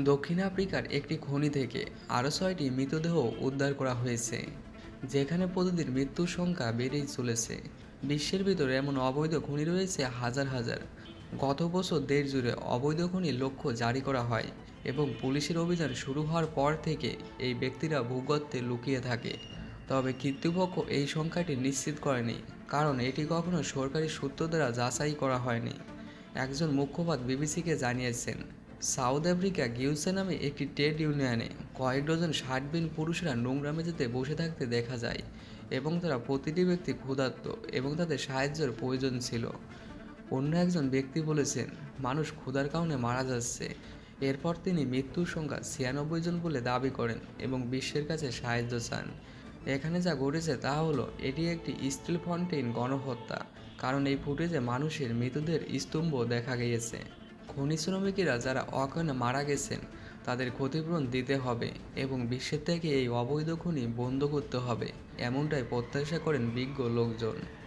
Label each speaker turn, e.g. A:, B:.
A: দক্ষিণ আফ্রিকার একটি খনি থেকে আরও ছয়টি মৃতদেহ উদ্ধার করা হয়েছে, যেখানে প্রতিদিন মৃত্যুর সংখ্যা বেড়েই চলেছে। বিশ্বের ভিতরে এমন অবৈধ খনি রয়েছে হাজার হাজার। গত বছর দেশ জুড়ে অবৈধ খনির লক্ষ্য জারি করা হয় এবং পুলিশের অভিযান শুরু হওয়ার পর থেকে এই ব্যক্তিরা ভূগর্তে লুকিয়ে থাকে। তবে কর্তৃপক্ষ এই সংখ্যাটি নিশ্চিত করেনি, কারণ এটি কখনো সরকারি সূত্র দ্বারা যাচাই করা হয়নি। একজন মুখ্যপাত বিবিসিকে জানিয়েছেন সাউথ আফ্রিকা গিউসে নামে একটি ট্রেড ইউনিয়নে কয়েক ডজন ষাটবিন পুরুষরা নোংরা মেঝেতে বসে থাকতে দেখা যায় এবং তারা প্রতিটি ব্যক্তি ক্ষুধার্ত এবং তাদের সাহায্যের প্রয়োজন ছিল। অন্য একজন ব্যক্তি বলেছেন, মানুষ ক্ষুধার কারণে মারা যাচ্ছে। এরপর তিনি মৃত্যুর সংখ্যা ছিয়ানব্বই জন বলে দাবি করেন এবং বিশ্বের কাছে সাহায্য চান। এখানে যা ঘটেছে তা হলো, এটি একটি স্টিল ফন্টেইন গণহত্যা, কারণ এই ফুটেজে মানুষের মৃতদের স্তম্ভ দেখা গিয়েছে। খনি শ্রমিকেরা যারা অকারণে মারা গেছেন, তাদের ক্ষতিপূরণ দিতে হবে এবং বিশ্বের থেকে এই অবৈধ খনি বন্ধ করতে হবে, এমনটাই প্রত্যাশা করেন বিজ্ঞ লোকজন।